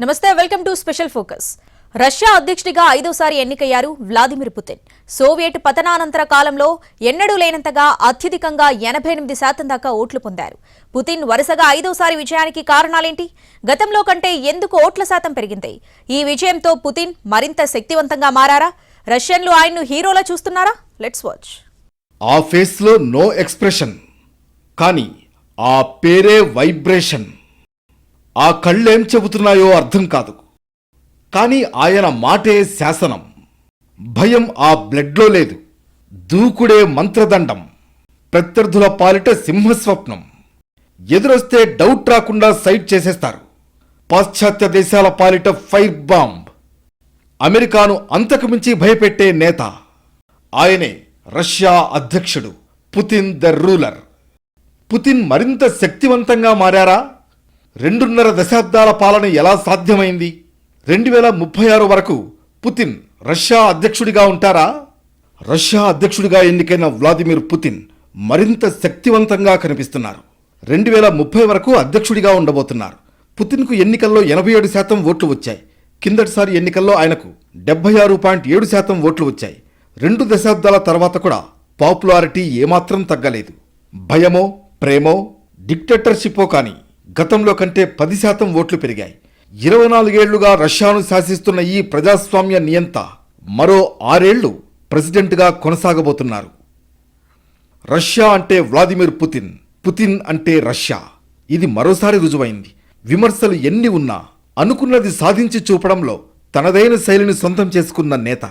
నమస్తే welcome to special focus. Russia అధ్యక్షుడిగా ఐదోసారి ఎన్నికయ్యారు వ్లాదిమిర్ పుతిన్. సోవియట్ పతనానంతర కాలంలో ఎన్నడూ లేనంతగా అత్యధికంగా ఎనభై ఎనిమిది శాతం దాకా ఓట్లు పొందారు. పుతిన్ వరుసగా ఐదోసారి విజయానికి కారణాలేంటి? గతంలో కంటే ఎందుకు ఓట్ల శాతం పెరిగింది? ఈ విజయంతో పుతిన్ మరింత శక్తివంతంగా మారారా? రష్యన్లు ఆయన్ను హీరోలా చూస్తున్నారా? లెట్స్ వాచ్ ఆ ఫేస్లో నో ఎక్స్ప్రెషన్ కానీ ఆ పేరే వైబ్రేషన్. ఆ కళ్ళేం చెబుతున్నాయో అర్థం కాదు. కానీ ఆయన మాటే శాసనం. భయం ఆ బ్లడ్లో లేదు. దూకుడే మంత్రదండం. ప్రత్యర్థుల పాలిట సింహస్వప్నం. ఎదురొస్తే డౌట్ రాకుండా సైట్ చేసేస్తారు. పాశ్చాత్య దేశాల పాలిట ఫైర్ బాంబ్. అమెరికాను అంతకుమించి భయపెట్టే నేత. ఆయనే రష్యా అధ్యక్షుడు. Putin the ruler. పుతిన్ మరింత శక్తివంతంగా మారారా? రెండున్నర దశాబ్దాల పాలన ఎలా సాధ్యమైంది? రెండు వేల ముప్పై ఆరు వరకు పుతిన్ రష్యా అధ్యక్షుడిగా ఉంటారా? రష్యా అధ్యక్షుడిగా ఎన్నికైన వ్లాదిమిర్ పుతిన్ మరింత శక్తివంతంగా కనిపిస్తున్నారు. రెండు వేల ముప్పై వరకు అధ్యక్షుడిగా ఉండబోతున్నారు. పుతిన్కు ఎన్నికల్లో ఎనభై ఏడు శాతం ఓట్లు వచ్చాయి. కిందటిసారి ఎన్నికల్లో ఆయనకు డెబ్బై ఆరు పాయింట్ ఏడు శాతం ఓట్లు వచ్చాయి. రెండు దశాబ్దాల తర్వాత కూడా పాపులారిటీ ఏమాత్రం తగ్గలేదు. భయమో ప్రేమో డిక్టేటర్షిప్పో కానీ గతంలో కంటే పది శాతం ఓట్లు పెరిగాయి. ఇరవై నాలుగేళ్ళుగా రష్యాను శాసిస్తున్న ఈ ప్రజాస్వామ్య నియంత మరో ఆరేళ్ళు ప్రెసిడెంట్గా కొనసాగబోతున్నారు. రష్యా అంటే వ్లాదిమిర్ పుతిన్ పుతిన్ అంటే రష్యా. ఇది మరోసారి రుజువైంది. విమర్శలు ఎన్ని ఉన్నా అనుకున్నది సాధించి చూపడంలో తనదైన శైలిని సొంతం చేసుకున్న నేత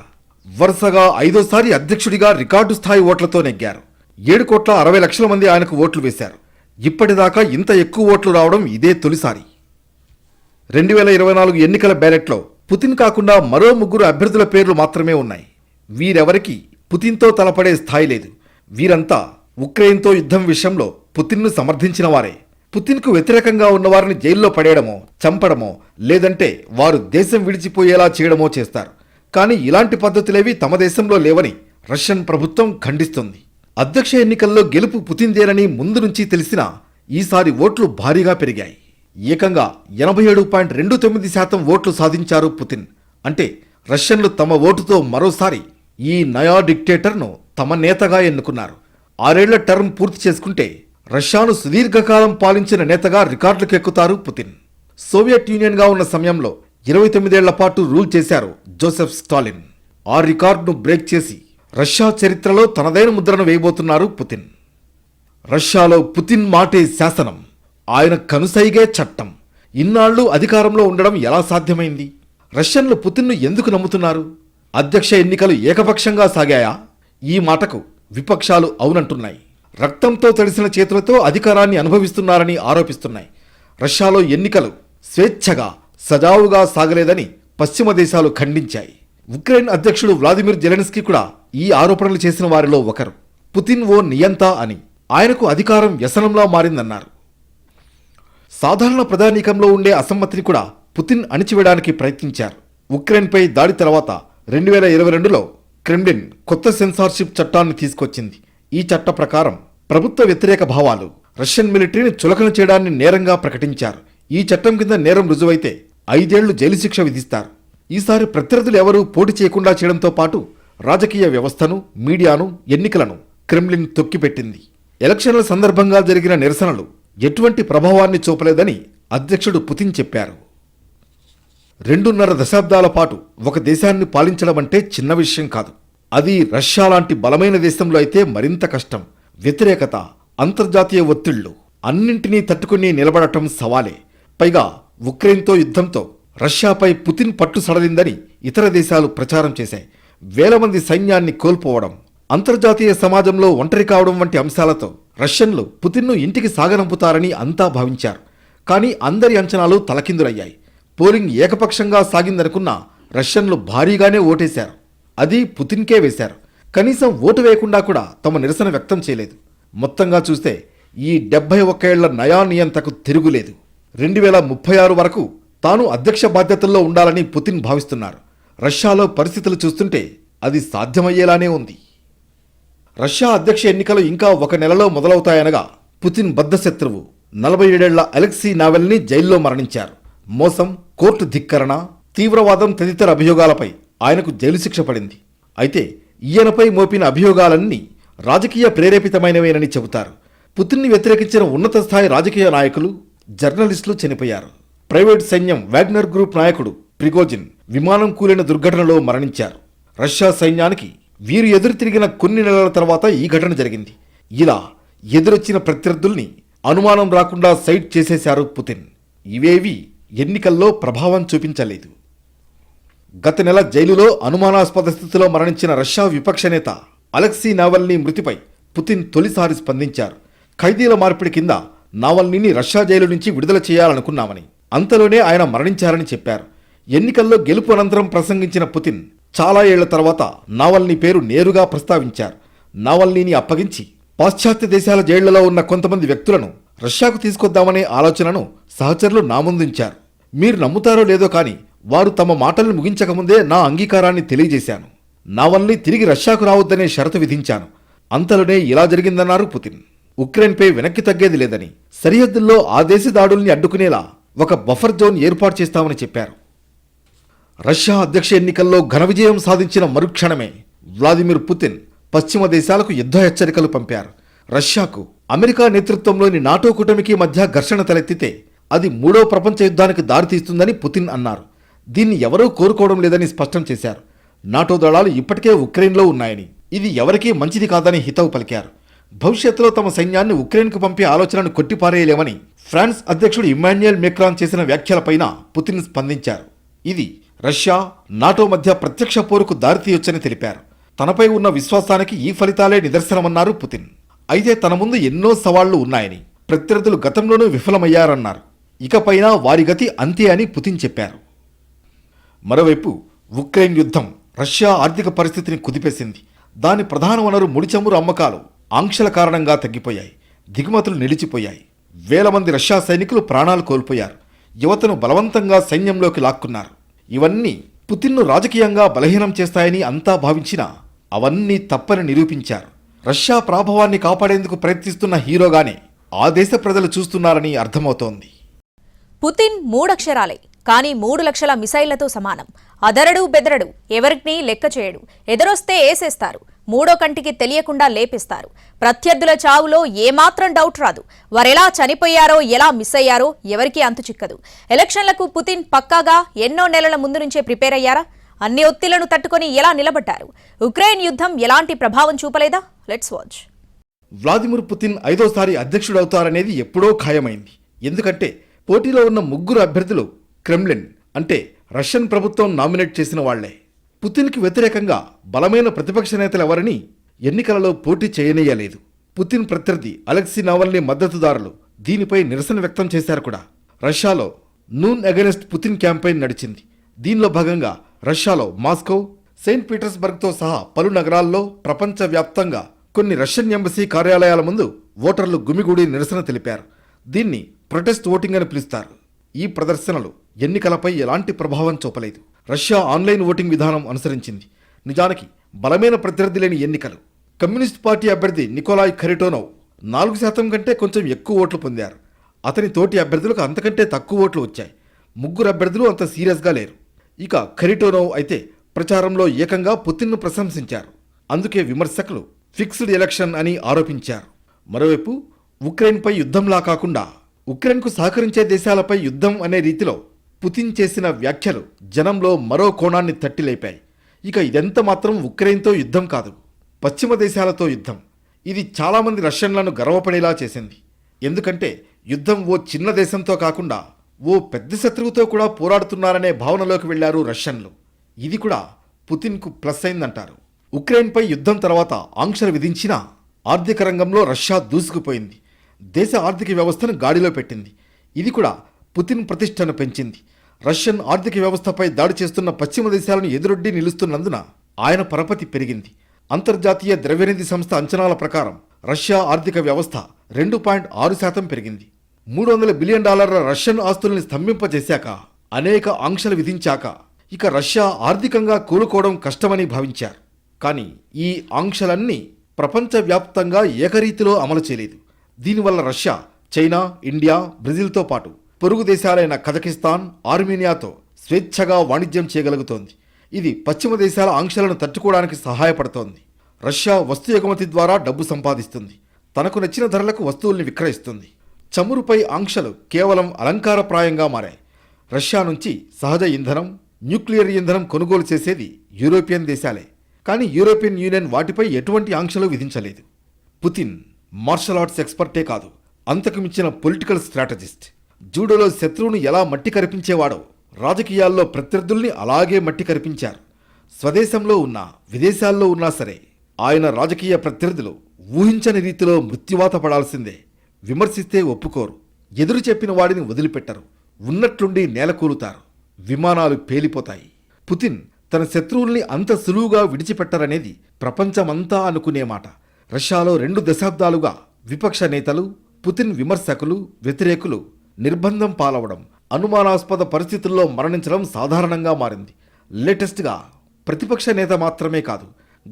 వరుసగా ఐదోసారి అధ్యక్షుడిగా రికార్డు స్థాయి ఓట్లతో నెగ్గారు. ఏడు కోట్ల అరవై లక్షల మంది ఆయనకు ఓట్లు వేశారు. ఇప్పటిదాకా ఇంత ఎక్కువ ఓట్లు రావడం ఇదే తొలిసారి. రెండు వేల ఇరవై నాలుగు ఎన్నికల బ్యాలెట్లో పుతిన్ కాకుండా మరో ముగ్గురు అభ్యర్థుల పేర్లు మాత్రమే ఉన్నాయి. వీరెవరికి పుతిన్తో తలపడే స్థాయి లేదు. వీరంతా ఉక్రెయిన్తో యుద్ధం విషయంలో పుతిన్ను సమర్థించిన వారే. పుతిన్కు వ్యతిరేకంగా ఉన్నవారిని జైల్లో పడేయడమో చంపడమో లేదంటే వారు దేశం విడిచిపోయేలా చేయడమో చేస్తారు. కానీ ఇలాంటి పద్ధతులేవి తమ దేశంలో లేవని రష్యన్ ప్రభుత్వం ఖండిస్తుంది. అధ్యక్ష ఎన్నికల్లో గెలుపు పుతిన్దేనని ముందు నుంచి తెలిసినా ఈసారి ఓట్లు భారీగా పెరిగాయి. ఏకంగా ఎనభై ఏడు పాయింట్ రెండు తొమ్మిది శాతం ఓట్లు సాధించారు పుతిన్. అంటే రష్యన్లు తమ ఓటుతో మరోసారి ఈ నయా డిక్టేటర్ను తమ నేతగా ఎన్నుకున్నారు. ఆరేళ్ళ టర్మ్ పూర్తి చేసుకుంటే రష్యాను సుదీర్ఘకాలం పాలించిన నేతగా రికార్డులకు ఎక్కుతారు పుతిన్. సోవియట్ యూనియన్గా ఉన్న సమయంలో ఇరవై తొమ్మిదేళ్ళ పాటు రూల్ చేశారు జోసెఫ్ స్టాలిన్. ఆ రికార్డును బ్రేక్ చేసి రష్యా చరిత్రలో తనదైన ముద్రను వేయబోతున్నారు పుతిన్. రష్యాలో పుతిన్ మాటే శాసనం. ఆయన కనుసైగే చట్టం. ఇన్నాళ్ళు అధికారంలో ఉండడం ఎలా సాధ్యమైంది? రష్యన్లు పుతిన్ను ఎందుకు నమ్ముతున్నారు? అధ్యక్ష ఎన్నికలు ఏకపక్షంగా సాగాయా? ఈ మాటకు విపక్షాలు అవునంటున్నాయి. రక్తంతో తడిసిన చేతులతో అధికారాన్ని అనుభవిస్తున్నారని ఆరోపిస్తున్నాయి. రష్యాలో ఎన్నికలు స్వేచ్ఛగా సజావుగా సాగలేదని పశ్చిమ దేశాలు ఖండించాయి. ఉక్రెయిన్ అధ్యక్షుడు వ్లాదిమిర్ జెలెన్స్కీ కూడా ఈ ఆరోపణలు చేసిన వారిలో ఒకరు. పుతిన్ ఓ నియంత అని. ఆయనకు అధికారం వ్యసనంలా మారిందన్నారు. సాధారణ ప్రధానికంలో ఉండే అసమ్మతిని కూడా పుతిన్ అణిచివేయడానికి ప్రయత్నించారు. ఉక్రెయిన్పై దాడి తర్వాత రెండు వేల ఇరవై రెండులో క్రెమ్లిన్ కొత్త సెన్సార్షిప్ చట్టాన్ని తీసుకొచ్చింది. ఈ చట్ట ప్రకారం ప్రభుత్వ వ్యతిరేక భావాలు రష్యన్ మిలిటరీని చులకన చేయడాన్ని నేరంగా ప్రకటించారు. ఈ చట్టం కింద నేరం రుజువైతే ఐదేళ్ళు జైలు శిక్ష విధిస్తారు. ఈసారి ప్రత్యర్థులు ఎవరూ పోటీ చేయకుండా చేయడంతో పాటు రాజకీయ వ్యవస్థను మీడియాను ఎన్నికలను క్రెమ్లిన్ తొక్కిపెట్టింది. ఎలక్షన్ల సందర్భంగా జరిగిన నిరసనలు ఎటువంటి ప్రభావాన్ని చూపలేదని అధ్యక్షుడు పుతిన్ చెప్పారు. రెండున్నర దశాబ్దాల పాటు ఒక దేశాన్ని పాలించడం అంటే చిన్న విషయం కాదు. అది రష్యా లాంటి బలమైన దేశంలో అయితే మరింత కష్టం. వ్యతిరేకత అంతర్జాతీయ ఒత్తిళ్ళు అన్నింటినీ తట్టుకుని నిలబడటం సవాలే. పైగా ఉక్రెయిన్తో యుద్ధంతో రష్యాపై పుతిన్ పట్టు సడలిందని ఇతర దేశాలు ప్రచారం చేశాయి. వేల మంది సైన్యాన్ని కోల్పోవడం అంతర్జాతీయ సమాజంలో ఒంటరి కావడం వంటి అంశాలతో రష్యన్లు పుతిన్ను ఇంటికి సాగనంపుతారని అంతా భావించారు. కానీ అందరి అంచనాలు తలకిందులయ్యాయి. పోలింగ్ ఏకపక్షంగా సాగిందనుకున్న రష్యన్లు భారీగానే ఓటేశారు. అది పుతిన్కే వేశారు. కనీసం ఓటు వేయకుండా కూడా తమ నిరసన వ్యక్తం చేయలేదు. మొత్తంగా చూస్తే ఈ డెబ్బై ఒక్కేళ్ళ నయా నియంతకు తిరుగులేదు. రెండు వేల ముప్పై ఆరు వరకు తాను అధ్యక్ష బాధ్యతల్లో ఉండాలని పుతిన్ భావిస్తున్నారు. రష్యాలో పరిస్థితులు చూస్తుంటే అది సాధ్యమయ్యేలానే ఉంది. రష్యా అధ్యక్ష ఎన్నికలు ఇంకా ఒక నెలలో మొదలవుతాయనగా పుతిన్ బద్ధశత్రువు నలభై ఏడేళ్ళ అలెక్సీ నావెల్ని జైల్లో మరణించారు. మోసం కోర్టు ధిక్కరణ తీవ్రవాదం తదితర అభియోగాలపై ఆయనకు జైలు శిక్ష పడింది. అయితే ఈయనపై మోపిన అభియోగాలన్నీ రాజకీయ ప్రేరేపితమైనవేనని చెబుతారు. పుతిన్ని వ్యతిరేకించిన ఉన్నత స్థాయి రాజకీయ నాయకులు జర్నలిస్టులు చనిపోయారు. ప్రైవేట్ సైన్యం వాగ్నర్ గ్రూప్ నాయకుడు ప్రిగోజిన్ విమానం కూలిన దుర్ఘటనలో మరణించారు. రష్యా సైన్యానికి వీరు ఎదురు తిరిగిన కొన్ని నెలల తర్వాత ఈ ఘటన జరిగింది. ఇలా ఎదురొచ్చిన ప్రత్యర్థుల్ని అనుమానం రాకుండా సైట్ చేసేశారు పుతిన్. ఇవేవి ఎన్నికల్లో ప్రభావం చూపించలేదు. గత నెల జైలులో అనుమానాస్పద స్థితిలో మరణించిన రష్యా విపక్ష నేత అలెక్సీ నావల్నీ మృతిపై పుతిన్ తొలిసారి స్పందించారు. ఖైదీల మార్పిడి కింద నావల్నీని రష్యా జైలు నుంచి విడుదల చేయాలనుకున్నామని అంతలోనే ఆయన మరణించారని చెప్పారు. ఎన్నికల్లో గెలుపు అనంతరం ప్రసంగించిన పుతిన్ చాలా ఏళ్ళ తర్వాత నావల్నీ పేరు నేరుగా ప్రస్తావించారు. నావల్నీని అప్పగించి పాశ్చాత్య దేశాల జైళ్ళలో ఉన్న కొంతమంది వ్యక్తులను రష్యాకు తీసుకొద్దామనే ఆలోచనను సహచరులు నాముందుంచారు. మీరు నమ్ముతారో లేదో కానీ వారు తమ మాటలను ముగించకముందే నా అంగీకారాన్ని తెలియజేశాను. నావల్ని తిరిగి రష్యాకు రావద్దనే షరతు విధించాను. అంతలోనే ఇలా జరిగిందన్నారు పుతిన్. ఉక్రెయిన్పై వెనక్కి తగ్గేది లేదని సరిహద్దుల్లో ఆ దేశ దాడుల్ని అడ్డుకునేలా ఒక బఫర్ జోన్ ఏర్పాటు చేస్తామని చెప్పారు. రష్యా అధ్యక్ష ఎన్నికల్లో ఘన విజయం సాధించిన మరుక్షణమే వ్లాదిమిర్ పుతిన్ పశ్చిమ దేశాలకు యుద్ధ హెచ్చరికలు పంపారు. రష్యాకు అమెరికా నేతృత్వంలోని నాటో కూటమికి మధ్య ఘర్షణ తలెత్తితే అది మూడో ప్రపంచ యుద్ధానికి దారితీస్తుందని పుతిన్ అన్నారు. దీన్ని ఎవరూ కోరుకోవడం లేదని స్పష్టం చేశారు. నాటో దళాలు ఇప్పటికే ఉక్రెయిన్లో ఉన్నాయని ఇది ఎవరికీ మంచిది కాదని హితవు పలికారు. భవిష్యత్తులో తమ సైన్యాన్ని ఉక్రెయిన్కు పంపే ఆలోచనను కొట్టిపారేయలేమని ఫ్రాన్స్ అధ్యక్షుడు ఇమాన్యుయల్ మెక్రాన్ చేసిన వ్యాఖ్యలపైన పుతిన్ స్పందించారు. ఇది రష్యా నాటో మధ్య ప్రత్యక్ష పోరుకు దారితీయొచ్చని తెలిపారు. తనపై ఉన్న విశ్వాసానికి ఈ ఫలితాలే నిదర్శనమన్నారు పుతిన్. అయితే తన ముందు ఎన్నో సవాళ్ళు ఉన్నాయని ప్రత్యర్థులు గతంలోనూ విఫలమయ్యారన్నారు. ఇకపైన వారి గతి అంతే అని పుతిన్ చెప్పారు. మరోవైపు ఉక్రెయిన్ యుద్ధం రష్యా ఆర్థిక పరిస్థితిని కుదిపేసింది. దాని ప్రధాన వనరు ముడిచమురు అమ్మకాలు. ఆంక్షల కారణంగా తగ్గిపోయాయి. దిగుమతులు నిలిచిపోయాయి. వేల మంది రష్యా సైనికులు ప్రాణాలు కోల్పోయారు. యువతను బలవంతంగా సైన్యంలోకి లాక్కున్నారు. ఇవన్నీ పుతిన్ను రాజకీయంగా బలహీనం చేస్తాయని అంతా భావించినా అవన్నీ తప్పని నిరూపించారు. రష్యా ప్రాభవాన్ని కాపాడేందుకు ప్రయత్నిస్తున్న హీరోగానే ఆ దేశ ప్రజలు చూస్తున్నారని అర్థమవుతోంది. పుతిన్ మూడక్షరాలే. కానీ మూడు లక్షల మిసైళ్ళతో సమానం. అదరడు బెదరడు ఎవరిని లెక్క చేయడు. ఎదురొస్తే ఏసేస్తారు. మూడో కంటికి తెలియకుండా లేపిస్తారు. ప్రత్యర్థుల చావులో ఏమాత్రం డౌట్ రాదు. వారెలా చనిపోయారో ఎలా మిస్ అయ్యారో ఎవరికీ అంతు చిక్కదు. ఎలక్షన్లకు పుతిన్ పక్కాగా ఎన్నో నెలల ముందు నుంచే ప్రిపేర్ అయ్యారా? అన్ని ఒత్తిళ్ళను తట్టుకొని ఎలా నిలబడ్డారు? ఉక్రెయిన్ యుద్ధం ఎలాంటి ప్రభావం చూపలేదా? Let's watch. వ్లాదిమిర్ పుతిన్ ఐదోసారి అధ్యక్షుడవుతారనేది ఎప్పుడో ఖాయమైంది. ఎందుకంటే పోటీలో ఉన్న ముగ్గురు అభ్యర్థులు క్రెమ్లిన్ అంటే రష్యన్ ప్రభుత్వం నామినేట్ చేసిన వాళ్ళే. పుతిన్కి వ్యతిరేకంగా బలమైన ప్రతిపక్ష నేతలు ఎవరని ఎన్నికలలో పోటీ చేయనీయలేదు. పుతిన్ ప్రత్యర్థి అలెక్సీ నావల్ని మద్దతుదారులు దీనిపై నిరసన వ్యక్తం చేశారు కూడా. రష్యాలో నూన్ అగెనిస్ట్ పుతిన్ క్యాంపెయిన్ నడిచింది. దీనిలో భాగంగా రష్యాలో మాస్కో సెయింట్ పీటర్స్బర్గ్తో సహా పలు నగరాల్లో ప్రపంచవ్యాప్తంగా కొన్ని రష్యన్ ఎంబసీ కార్యాలయాల ముందు ఓటర్లు గుమిగూడి నిరసన తెలిపారు. దీన్ని ప్రొటెస్ట్ ఓటింగ్ అని పిలుస్తారు. ఈ ప్రదర్శనలు ఎన్నికలపై ఎలాంటి ప్రభావం చూపలేదు. రష్యా ఆన్లైన్ ఓటింగ్ విధానం అనుసరించింది. నిజానికి బలమైన ప్రత్యర్థి లేని ఎన్నికలు. కమ్యూనిస్ట్ పార్టీ అభ్యర్థి నికోలాయ్ ఖరిటోనోవ్ నాలుగు శాతం కంటే కొంచెం ఎక్కువ ఓట్లు పొందారు. అతని తోటి అభ్యర్థులకు అంతకంటే తక్కువ ఓట్లు వచ్చాయి. ముగ్గురు అభ్యర్థులు అంత సీరియస్గా లేరు. ఇక ఖరిటోనోవ్ అయితే ప్రచారంలో ఏకంగా పుతిన్ను ప్రశంసించారు. అందుకే విమర్శకులు ఫిక్స్డ్ ఎలక్షన్ అని ఆరోపించారు. మరోవైపు ఉక్రెయిన్పై యుద్ధంలా కాకుండా ఉక్రెయిన్కు సహకరించే దేశాలపై యుద్ధం అనే రీతిలో పుతిన్ చేసిన వ్యాఖ్యలు జనంలో మరో కోణాన్ని తట్టిలేపాయి. ఇక ఇదెంత మాత్రం ఉక్రెయిన్తో యుద్ధం కాదు పశ్చిమ దేశాలతో యుద్ధం. ఇది చాలామంది రష్యన్లను గర్వపడేలా చేసింది. ఎందుకంటే యుద్ధం ఓ చిన్న దేశంతో కాకుండా ఓ పెద్ద శత్రువుతో కూడా పోరాడుతున్నారనే భావనలోకి వెళ్ళారు రష్యన్లు. ఇది కూడా పుతిన్కు ప్లస్ అయిందంటారు. ఉక్రెయిన్పై యుద్ధం తర్వాత ఆంక్షలు విధించినా ఆర్థిక రంగంలో రష్యా దూసుకుపోయింది. దేశ ఆర్థిక వ్యవస్థను గాడిలో పెట్టింది. ఇది కూడా పుతిన్ ప్రతిష్టను పెంచింది. రష్యన్ ఆర్థిక వ్యవస్థపై దాడి చేస్తున్న పశ్చిమ దేశాలను ఎదురొడ్డి నిలుస్తున్నందున ఆయన పరపతి పెరిగింది. అంతర్జాతీయ ద్రవ్యనిధి సంస్థ అంచనాల ప్రకారం రష్యా ఆర్థిక వ్యవస్థ రెండు పాయింట్ ఆరు శాతం పెరిగింది. మూడు వందల బిలియన్ డాలర్ల రష్యన్ ఆస్తుల్ని స్తంభింపజేశాక అనేక ఆంక్షలు విధించాక ఇక రష్యా ఆర్థికంగా కూలుకోవడం కష్టమని భావించారు. కానీ ఈ ఆంక్షలన్నీ ప్రపంచవ్యాప్తంగా ఏకరీతిలో అమలు చేయలేదు. దీనివల్ల రష్యా చైనా ఇండియా బ్రెజిల్తో పాటు పొరుగు దేశాలైన కజకిస్తాన్ ఆర్మేనియాతో స్వేచ్ఛగా వాణిజ్యం చేయగలుగుతోంది. ఇది పశ్చిమ దేశాల ఆంక్షలను తట్టుకోవడానికి సహాయపడుతోంది. రష్యా వస్తు ఎగుమతి ద్వారా డబ్బు సంపాదిస్తుంది. తనకు నచ్చిన ధరలకు వస్తువుల్ని విక్రయిస్తుంది. చమురుపై ఆంక్షలు కేవలం అలంకారప్రాయంగా మారాయి. రష్యా నుంచి సహజ ఇంధనం న్యూక్లియర్ ఇంధనం కొనుగోలు చేసేది యూరోపియన్ దేశాలే. కానీ యూరోపియన్ యూనియన్ వాటిపై ఎటువంటి ఆంక్షలు విధించలేదు. పుతిన్ మార్షల్ ఆర్ట్స్ ఎక్స్పర్టే కాదు. అంతకు మించిన పొలిటికల్ స్ట్రాటజిస్ట్. జూడోలో శత్రువును ఎలా మట్టి కరిపించేవాడో రాజకీయాల్లో ప్రత్యర్థుల్ని అలాగే మట్టి కరిపించారు. స్వదేశంలో ఉన్నా విదేశాల్లో ఉన్నా సరే ఆయన రాజకీయ ప్రత్యర్థులు ఊహించని రీతిలో మృత్యువాత పడాల్సిందే. విమర్శిస్తే ఒప్పుకోరు. ఎదురు చెప్పిన వాడిని వదిలిపెట్టరు. ఉన్నట్లుండి నేలకూలుతారు విమానాలు పేలిపోతాయి. పుతిన్ తన శత్రువుల్ని అంత సులువుగా విడిచిపెట్టరనేది ప్రపంచమంతా అనుకునే మాట. రష్యాలో రెండు దశాబ్దాలుగా విపక్ష నేతలు పుతిన్ విమర్శకులు వ్యతిరేకులు నిర్బంధం పాలవడం అనుమానాస్పద పరిస్థితుల్లో మరణించడం సాధారణంగా మారింది. లేటెస్ట్గా ప్రతిపక్ష నేత మాత్రమే కాదు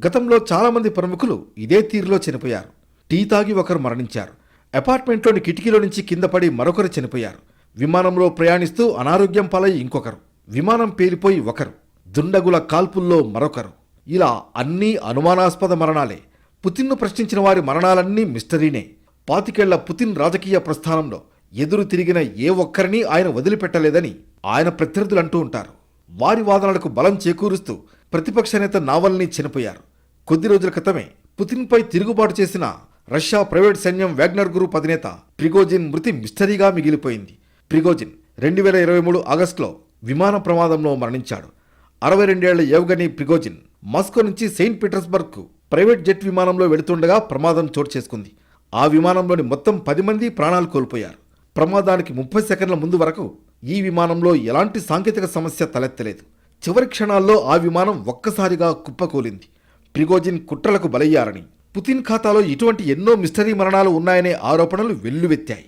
గతంలో చాలామంది ప్రముఖులు ఇదే తీరులో చనిపోయారు. టీ తాగి ఒకరు మరణించారు. అపార్ట్మెంట్లోని కిటికీలో నుంచి కింద పడి మరొకరు చనిపోయారు. విమానంలో ప్రయాణిస్తూ అనారోగ్యం పాలై ఇంకొకరు. విమానం పేలిపోయి ఒకరు. దుండగుల కాల్పుల్లో మరొకరు. ఇలా అన్నీ అనుమానాస్పద మరణాలే పుతిన్ను ప్రశ్నించిన వారి మరణాలన్నీ మిస్టరీనే. పాతికేళ్ళ పుతిన్ రాజకీయ ప్రస్థానంలో ఎదురు తిరిగిన ఏ ఒక్కరిని ఆయన వదిలిపెట్టలేదని ఆయన ప్రత్యర్థులు అంటూ ఉంటారు. వారి వాదనలకు బలం చేకూరుస్తూ ప్రతిపక్ష నేత నావల్ని చనిపోయారు. కొద్ది రోజుల క్రితమే పుతిన్పై తిరుగుబాటు చేసిన రష్యా ప్రైవేట్ సైన్యం వ్యాగ్నర్ గ్రూప్ అధినేత ప్రిగోజిన్ మృతి మిస్టరీగా మిగిలిపోయింది. ప్రిగోజిన్ రెండు వేల ఇరవై మూడు ఆగస్టులో విమాన ప్రమాదంలో మరణించాడు. అరవై రెండేళ్ళ యోగని ప్రిగోజిన్ మాస్కో నుంచి సెయింట్ పీటర్స్బర్గ్కు ప్రైవేట్ జెట్ విమానంలో వెళుతుండగా ప్రమాదం చోటు చేసుకుంది. ఆ విమానంలోని మొత్తం పది మంది ప్రాణాలు కోల్పోయారు. ప్రమాదానికి ముప్పై సెకండ్ల ముందు వరకు ఈ విమానంలో ఎలాంటి సాంకేతిక సమస్య తలెత్తలేదు. చివరి క్షణాల్లో ఆ విమానం ఒక్కసారిగా కుప్పకూలింది. ప్రిగోజిన్ కుట్రలకు బలయ్యారని పుతిన్ ఖాతాలో ఇటువంటి ఎన్నో మిస్టరీ మరణాలు ఉన్నాయనే ఆరోపణలు వెల్లువెత్తాయి.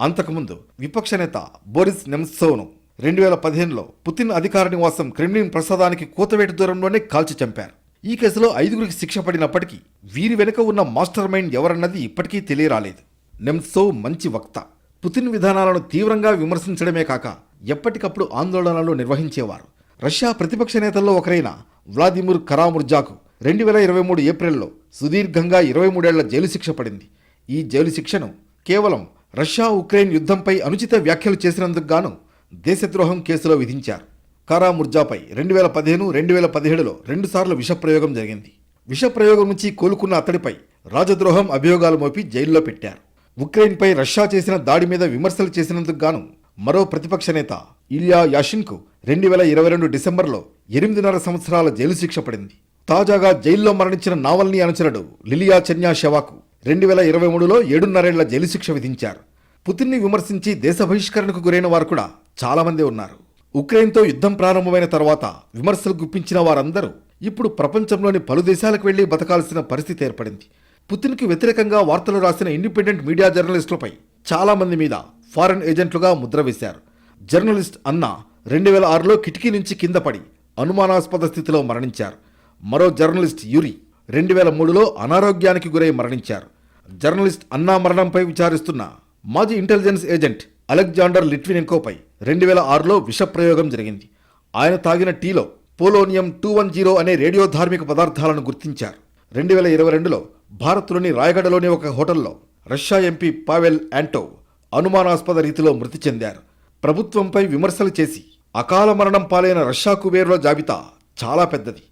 అంతకుముందు విపక్ష నేత బోరిస్ నెమ్సోను రెండు వేల పదిహేనులో పుతిన్ అధికార నివాసం క్రెమ్లిన్ ప్రసాదానికి కూతవేటు దూరంలోనే కాల్చి చంపారు. ఈ కేసులో ఐదుగురికి శిక్ష పడినప్పటికీ వీరి వెనుక ఉన్న మాస్టర్ మైండ్ ఎవరన్నది ఇప్పటికీ తెలియరాలేదు. నెమ్సోవ్ మంచి వక్త. పుతిన్ విధానాలను తీవ్రంగా విమర్శించడమే కాక ఎప్పటికప్పుడు ఆందోళనలు నిర్వహించేవారు. రష్యా ప్రతిపక్ష నేతల్లో ఒకరైన వ్లాదిమిర్ కరాముర్జాకు రెండు వేల ఇరవై మూడు ఏప్రిల్లో సుదీర్ఘంగా ఇరవై మూడేళ్ళ జైలు శిక్ష పడింది. ఈ జైలు శిక్షను కేవలం రష్యా ఉక్రెయిన్ యుద్ధంపై అనుచిత వ్యాఖ్యలు చేసినందుకు గాను దేశద్రోహం కేసులో విధించారు. కారాముర్జాపై రెండు వేల పదిహేను రెండు వేల పదిహేడులో రెండుసార్లు విషప్రయోగం జరిగింది. విషప్రయోగం నుంచి కోలుకున్న అతడిపై రాజద్రోహం అభియోగాలు మోపి జైల్లో పెట్టారు. ఉక్రెయిన్పై రష్యా చేసిన దాడి మీద విమర్శలు చేసినందుకు గాను మరో ప్రతిపక్ష నేత ఇలియా యాషిన్కు రెండు వేల ఇరవై రెండు డిసెంబర్లో ఎనిమిదిన్నర సంవత్సరాల జైలు శిక్ష పడింది. తాజాగా జైల్లో మరణించిన నావల్ని అనుచరుడు లిలియా చెన్యాషెవాకు రెండు వేల ఇరవై మూడులో ఏడున్నరేళ్ళ జైలు శిక్ష విధించారు. పుతిన్ని విమర్శించి దేశ బహిష్కరణకు గురైన వారు కూడా చాలామంది ఉన్నారు. ఉక్రెయిన్తో యుద్ధం ప్రారంభమైన తర్వాత విమర్శలు గుప్పించిన వారందరూ ఇప్పుడు ప్రపంచంలోని పలు దేశాలకు వెళ్ళి బతకాల్సిన పరిస్థితి ఏర్పడింది. పుతిన్కి వ్యతిరేకంగా వార్తలు రాసిన ఇండిపెండెంట్ మీడియా జర్నలిస్టులపై చాలా మంది మీద ఫారెన్ ఏజెంట్లుగా ముద్ర వేశారు. జర్నలిస్ట్ అన్న రెండు వేల ఆరులో కిటికీ నుంచి కింద పడి అనుమానాస్పద స్థితిలో మరణించారు. మరో జర్నలిస్ట్ యూరి రెండు వేల మూడులో అనారోగ్యానికి గురై మరణించారు. జర్నలిస్ట్ అన్నా మరణంపై విచారిస్తున్న మాజీ ఇంటెలిజెన్స్ ఏజెంట్ అలెగ్జాండర్ లిట్వినెంకోపై రెండు వేల ఆరులో విషప్రయోగం జరిగింది. ఆయన తాగిన టీలో పోలోనియం టూ వన్ జీరో అనే రేడియో ధార్మిక పదార్థాలను గుర్తించారు. రెండు వేల ఇరవై రెండులో భారత్లోని రాయగడలోని ఒక హోటల్లో రష్యా ఎంపీ పావెల్ యాంటో అనుమానాస్పద రీతిలో మృతి చెందారు. ప్రభుత్వంపై విమర్శలు చేసి అకాల మరణం పాలైన రష్యా కుబేరుల జాబితా చాలా పెద్దది.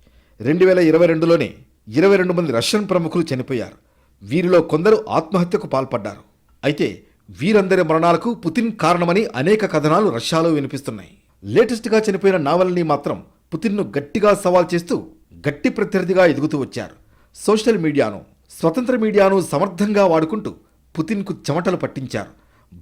రెండు వేల ఇరవై రెండులోనే ఇరవై రెండు మంది రష్యన్ ప్రముఖులు చనిపోయారు. వీరిలో కొందరు ఆత్మహత్యకు పాల్పడ్డారు. అయితే వీరందరి మరణాలకు పుతిన్ కారణమని అనేక కథనాలు రష్యాలో వినిపిస్తున్నాయి. లేటెస్ట్గా చనిపోయిన నావల్ని మాత్రం పుతిన్ను గట్టిగా సవాల్ చేస్తూ గట్టి ప్రత్యర్థిగా ఎదుగుతూ వచ్చారు. సోషల్ మీడియాను స్వతంత్ర మీడియాను సమర్థంగా వాడుకుంటూ పుతిన్కు చెమటలు పట్టించారు.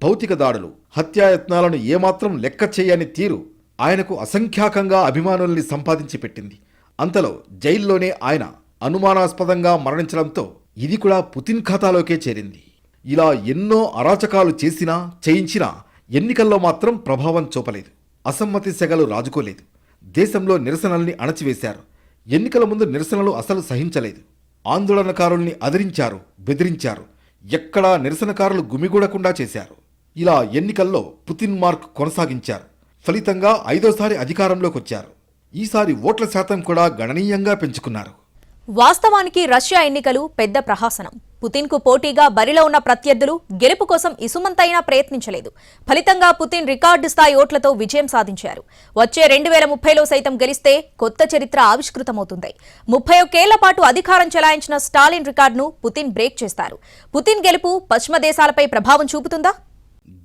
భౌతిక దాడులు హత్యాయత్నాలను ఏమాత్రం లెక్క చేయని తీరు ఆయనకు అసంఖ్యాకంగా అభిమానుల్ని సంపాదించి పెట్టింది. అంతలో జైల్లోనే ఆయన అనుమానాస్పదంగా మరణించడంతో ఇది కూడా పుతిన్ ఖాతాలోకే చేరింది. ఇలా ఎన్నో అరాచకాలు చేసినా చేయించినా ఎన్నికల్లో మాత్రం ప్రభావం చూపలేదు. అసమ్మతి సెగలు రాజుకోలేదు. దేశంలో నిరసనల్ని అణచివేశారు. ఎన్నికల ముందు నిరసనలు అసలు సహించలేదు. ఆందోళనకారుల్ని అదిరించారు బెదిరించారు. ఎక్కడా నిరసనకారులు గుమిగూడకుండా చేశారు. ఇలా ఎన్నికల్లో పుతిన్ మార్క్ కొనసాగించారు. ఫలితంగా ఐదోసారి అధికారంలోకి వచ్చారు ఈసారి ఓట్ల శాతం కూడా గణనీయంగా పెంచుకున్నారు. వాస్తవానికి రష్యా ఎన్నికలు పెద్ద ప్రహాసనం. పుతిన్కు పోటీగా బరిలో ఉన్న ప్రత్యర్థులు గెలుపు కోసం ఇసుమంతైనా ప్రయత్నించలేదు. ఫలితంగా పుతిన్ రికార్డు స్థాయి ఓట్లతో విజయం సాధించారు. వచ్చే రెండు వేల ముప్పైలో సైతం గెలిస్తే కొత్త చరిత్ర ఆవిష్కృతమవుతుంది. ముప్పై ఒకేళ్ళ పాటు అధికారం చెలాయించిన స్టాలిన్ రికార్డును పుతిన్ బ్రేక్ చేస్తారు. పుతిన్ గెలుపు పశ్చిమ దేశాలపై ప్రభావం చూపుతుందా?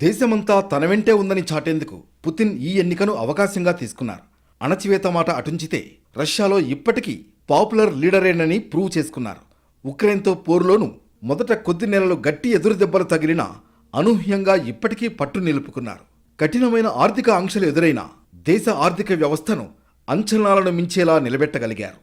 దేశమంతా తన వెంటే ఉందని చాటేందుకు పుతిన్ ఈ ఎన్నికను అవకాశంగా తీసుకున్నారు. అణచివేత మాట అటుంచితే రష్యాలో ఇప్పటికీ పాపులర్ లీడరేనని ప్రూవ్ చేసుకున్నారు. ఉక్రెయిన్తో పోరులోనూ మొదట కొద్ది నెలలు గట్టి ఎదురు దెబ్బలు తగిలినా అనూహ్యంగా ఇప్పటికీ పట్టు నిలుపుకున్నారు. కఠినమైన ఆర్థిక ఆంక్షలు ఎదురైనా దేశ ఆర్థిక వ్యవస్థను అంచనాలను మించేలా నిలబెట్టగలిగారు.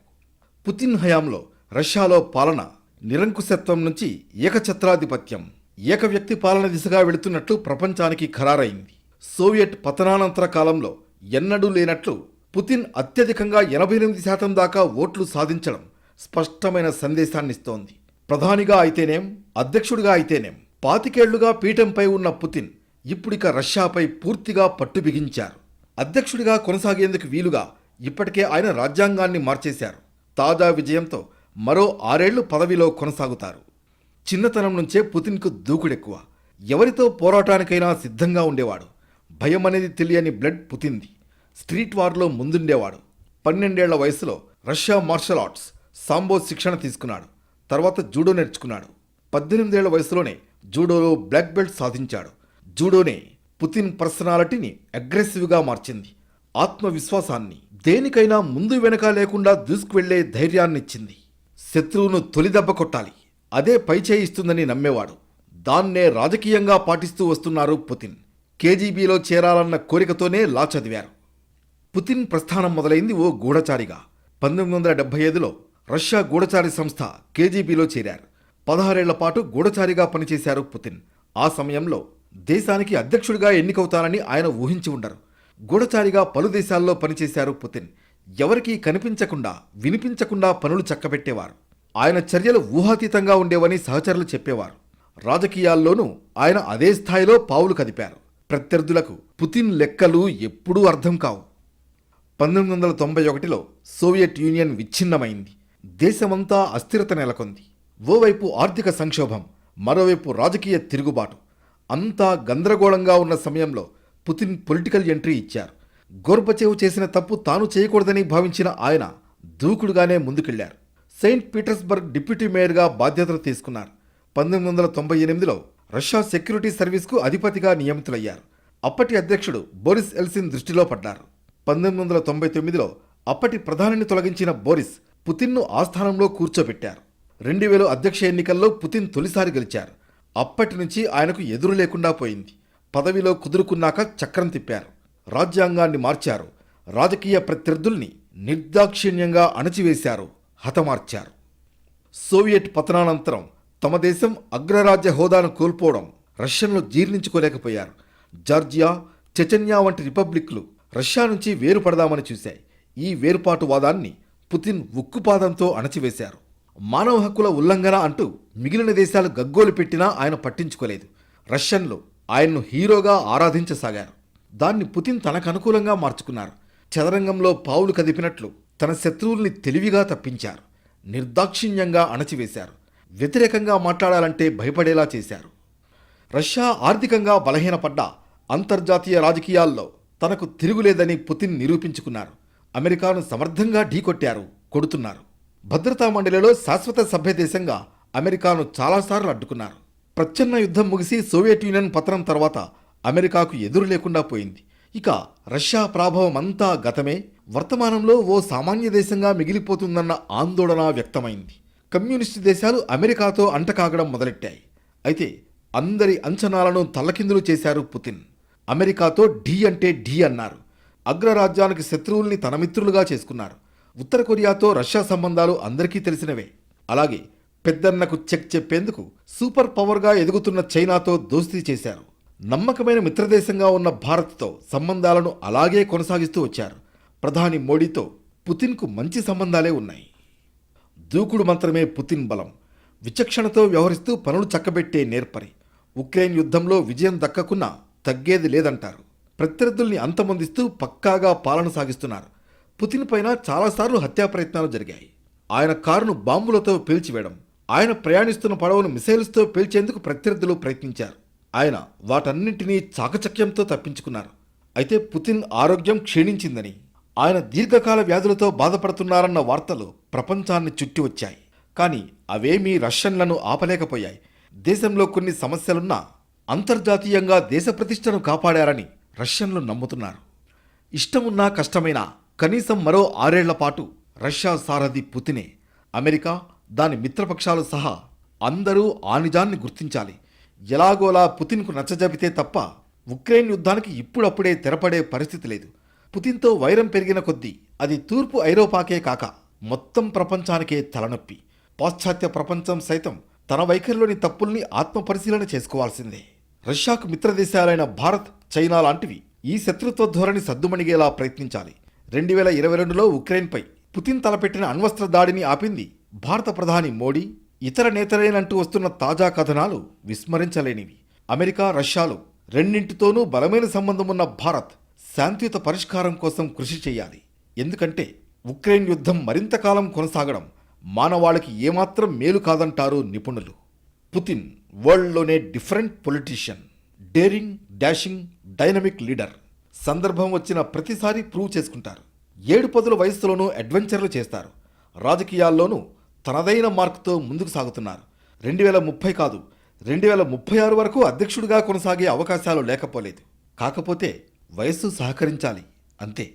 పుతిన్ హయాంలో రష్యాలో పాలన నిరంకుశత్వం నుంచి ఏకఛత్రాధిపత్యం ఏక వ్యక్తి పాలన దిశగా వెళుతున్నట్లు ప్రపంచానికి ఖరారైంది. సోవియట్ పతనానంతర కాలంలో ఎన్నడూ లేనట్లు పుతిన్ అత్యధికంగా ఎనభై ఎనిమిది శాతం దాకా ఓట్లు సాధించడం స్పష్టమైన సందేశాన్నిస్తోంది. ప్రధానిగా అయితేనేం అధ్యక్షుడిగా అయితేనేం పాతికేళ్ళుగా పీఠంపై ఉన్న పుతిన్ ఇప్పుడిక రష్యాపై పూర్తిగా పట్టు బిగించారు. అధ్యక్షుడిగా కొనసాగేందుకు వీలుగా ఇప్పటికే ఆయన రాజ్యాంగాన్ని మార్చేశారు. తాజా విజయంతో మరో ఆరేళ్ళు పదవిలో కొనసాగుతారు. చిన్నతనం నుంచే పుతిన్కు దూకుడెక్కువ. ఎవరితో పోరాటానికైనా సిద్ధంగా ఉండేవాడు. భయం అనేది తెలియని బ్లడ్ పుతింది. స్ట్రీట్ వార్లో ముందుండేవాడు. పన్నెండేళ్ళ వయసులో రష్యా మార్షల్ ఆర్ట్స్ సాంబో శిక్షణ తీసుకున్నాడు. తర్వాత జూడో నేర్చుకున్నాడు. పద్దెనిమిదేళ్ళ వయసులోనే జూడోలో బ్లాక్ బెల్ట్ సాధించాడు. జూడోనే పుతిన్ పర్సనాలిటీని అగ్రెసివ్గా మార్చింది. ఆత్మవిశ్వాసాన్ని దేనికైనా ముందు వెనక లేకుండా దూసుకువెళ్ళే ధైర్యాన్నిచ్చింది. శత్రువును తొలి దెబ్బ కొట్టాలి. అదే పైచేయిస్తుందని నమ్మేవాడు. దాన్నే రాజకీయంగా పాటిస్తూ వస్తున్నారు పుతిన్. కేజీబీలో చేరాలన్న కోరికతోనే లా చదివారు. పుతిన్ ప్రస్థానం మొదలైంది ఓ గూఢచారిగా. పంతొమ్మిది వందల డెబ్బై ఐదులో రష్యా గూఢచారి సంస్థ కేజీబీలో చేరారు. పదహారేళ్ళ పాటు గూఢచారిగా పనిచేశారు పుతిన్. ఆ సమయంలో దేశానికి అధ్యక్షుడిగా ఎన్నికవుతానని ఆయన ఊహించి ఉండరు. గూఢచారిగా పలు దేశాల్లో పనిచేశారు పుతిన్. ఎవరికీ కనిపించకుండా వినిపించకుండా పనులు చక్కబెట్టేవారు. ఆయన చర్యలు ఊహాతీతంగా ఉండేవని సహచరులు చెప్పేవారు. రాజకీయాల్లోనూ ఆయన అదే స్థాయిలో పావులు కదిపారు. ప్రత్యర్థులకు పుతిన్ లెక్కలు ఎప్పుడూ అర్థం కావు. పంతొమ్మిది వందల తొంభై ఒకటిలో సోవియట్ యూనియన్ విచ్ఛిన్నమైంది. దేశమంతా అస్థిరత నెలకొంది. ఓవైపు ఆర్థిక సంక్షోభం మరోవైపు రాజకీయ తిరుగుబాటు. అంతా గందరగోళంగా ఉన్న సమయంలో పుతిన్ పొలిటికల్ ఎంట్రీ ఇచ్చారు. గోర్బచేవ్ చేసిన తప్పు తాను చేయకూడదని భావించిన ఆయన దూకుడుగానే ముందుకెళ్ళారు. సెయింట్ పీటర్స్బర్గ్ డిప్యూటీ మేయర్గా బాధ్యతలు తీసుకున్నారు. పంతొమ్మిది వందల తొంభై ఎనిమిదిలో రష్యా సెక్యూరిటీ సర్వీస్కు అధిపతిగా నియమితులయ్యారు. అప్పటి అధ్యక్షుడు బోరిస్ ఎల్సిన్ దృష్టిలో పడ్డారు. పంతొమ్మిది వందల తొంభై తొమ్మిదిలో అప్పటి ప్రధానిని తొలగించిన బోరిస్ పుతిన్ను ఆస్థానంలో కూర్చోబెట్టారు. రెండు వేల అధ్యక్ష ఎన్నికల్లో పుతిన్ తొలిసారి గెలిచారు. అప్పటి నుంచి ఆయనకు ఎదురు లేకుండా పోయింది. పదవిలో కుదురుకున్నాక చక్రం తిప్పారు. రాజ్యాంగాన్ని మార్చారు. రాజకీయ ప్రత్యర్థుల్ని నిర్దాక్షిణ్యంగా అణచివేశారు. హతమార్చారు. సోవియట్ పతనానంతరం తమ దేశం అగ్రరాజ్య హోదాను కోల్పోవడం రష్యన్లు జీర్ణించుకోలేకపోయారు. జార్జియా చెచెన్యా వంటి రిపబ్లిక్లు రష్యా నుంచి వేరుపడదామని చూశాయి. ఈ వేరుపాటువాదాన్ని పుతిన్ ఉక్కుపాదంతో అణచివేశారు. మానవ హక్కుల ఉల్లంఘన అంటూ మిగిలిన దేశాలు గగ్గోలు పెట్టినా ఆయన పట్టించుకోలేదు. రష్యన్లు ఆయన్ను హీరోగా ఆరాధించసాగారు. దాన్ని పుతిన్ తనకు అనుకూలంగా మార్చుకున్నారు. చదరంగంలో పావులు కదిపినట్లు తన శత్రువుల్ని తెలివిగా తప్పించారు. నిర్దాక్షిణ్యంగా అణచివేశారు. వ్యతిరేకంగా మాట్లాడాలంటే భయపడేలా చేశారు. రష్యా ఆర్థికంగా బలహీనపడ్డ అంతర్జాతీయ రాజకీయాల్లో తనకు తిరుగులేదని పుతిన్ నిరూపించుకున్నారు. అమెరికాను సమర్థంగా ఢీకొట్టారు కొడుతున్నారు. భద్రతా మండలిలో శాశ్వత సభ్యదేశంగా అమెరికాను చాలాసార్లు అడ్డుకున్నారు. ప్రచ్ఛన్న యుద్ధం ముగిసి సోవియట్ యూనియన్ పతనం తర్వాత అమెరికాకు ఎదురు లేకుండా పోయింది. ఇక రష్యా ప్రాభవం అంతా గతమే. వర్తమానంలో ఓ సామాన్య దేశంగా మిగిలిపోతుందన్న ఆందోళన వ్యక్తమైంది. కమ్యూనిస్టు దేశాలు అమెరికాతో అంటకాగడం మొదలెట్టాయి. అయితే అందరి అంచనాలను తల్లకిందులు చేశారు పుతిన్. అమెరికాతో ఢీ అంటే ఢీ అన్నారు. అగ్రరాజ్యానికి శత్రువుల్ని తన మిత్రులుగా చేసుకున్నారు. ఉత్తర కొరియాతో రష్యా సంబంధాలు అందరికీ తెలిసినవే. అలాగే పెద్దన్నకు చెక్ చెప్పేందుకు సూపర్ పవర్గా ఎదుగుతున్న చైనాతో దోస్తీ చేశారు. నమ్మకమైన మిత్రదేశంగా ఉన్న భారత్తో సంబంధాలను అలాగే కొనసాగిస్తూ వచ్చారు. ప్రధాని మోడీతో పుతిన్కు మంచి సంబంధాలే ఉన్నాయి. దూకుడు మంత్రమే పుతిన్ బలం. విచక్షణతో వ్యవహరిస్తూ పనులు చక్కబెట్టే నేర్పరి. ఉక్రెయిన్ యుద్ధంలో విజయం దక్కకున్నా తగ్గేది లేదంటారు. ప్రత్యర్థుల్ని అంతమొందిస్తూ పక్కాగా పాలన సాగిస్తున్నారు. పుతిన్ పైన చాలాసార్లు హత్యా ప్రయత్నాలు జరిగాయి. ఆయన కారును బాంబులతో పేల్చివేయడం ఆయన ప్రయాణిస్తున్న పడవను మిసైల్స్తో పేల్చేందుకు ప్రత్యర్థులు ప్రయత్నించారు. ఆయన వాటన్నింటినీ చాకచక్యంతో తప్పించుకున్నారు. అయితే పుతిన్ ఆరోగ్యం క్షీణించిందని ఆయన దీర్ఘకాల వ్యాధులతో బాధపడుతున్నారన్న వార్తలు ప్రపంచాన్ని చుట్టి వచ్చాయి. కానీ అవేమీ రష్యన్లను ఆపలేకపోయాయి. దేశంలో కొన్ని సమస్యలున్నా అంతర్జాతీయంగా దేశ ప్రతిష్టను కాపాడారని రష్యన్లు నమ్ముతున్నారు. ఇష్టమున్నా కష్టమైనా కనీసం మరో ఆరేళ్ళ పాటు రష్యా సారథి పుతినే అమెరికా దాని మిత్రపక్షాలు సహా అందరూ ఆ నిజాన్ని గుర్తించాలి. ఎలాగోలా పుతిన్కు నచ్చజెబితే తప్ప ఉక్రెయిన్ యుద్ధానికి ఇప్పుడప్పుడే తెరపడే పరిస్థితి లేదు. పుతిన్తో వైరం పెరిగిన కొద్దీ అది తూర్పు ఐరోపాకే కాక మొత్తం ప్రపంచానికే తలనొప్పి. పాశ్చాత్య ప్రపంచం సైతం తన వైఖరిలోని తప్పుల్ని ఆత్మపరిశీలన చేసుకోవాల్సిందే. రష్యాకు మిత్రదేశాలైన భారత్ చైనా లాంటివి ఈ శత్రుత్వ ధోరణి సద్దుమణిగేలా ప్రయత్నించాలి. రెండు వేల ఇరవై రెండులో ఉక్రెయిన్పై పుతిన్ తలపెట్టిన అణ్వస్త్ర దాడిని ఆపింది భారత ప్రధాని మోడీ. ఇతర నేతలేనంటూ వస్తున్న తాజా కథనాలు విస్మరించలేనివి. అమెరికా రష్యాలు రెండింటితోనూ బలమైన సంబంధం ఉన్న భారత్ శాంతియుత పరిష్కారం కోసం కృషి చేయాలి. ఎందుకంటే ఉక్రెయిన్ యుద్ధం మరింత కాలం కొనసాగడం మానవాళికి ఏమాత్రం మేలు కాదంటారు నిపుణులు. Putin వరల్డ్లోనే different politician daring dashing dynamic leader. సందర్భం వచ్చిన ప్రతిసారి ప్రూవ్ చేసుకుంటారు. ఏడు పదుల వయస్సులోనూ అడ్వెంచర్లు చేస్తారు. రాజకీయాల్లోనూ తనదైన మార్కుతో ముందుకు సాగుతున్నారు. రెండు వేల ముప్పై కాదు రెండు వేల ముప్పై ఆరు వరకు అధ్యక్షుడిగా కొనసాగే అవకాశాలు లేకపోలేదు. కాకపోతే వయస్సు సహకరించాలి అంతే.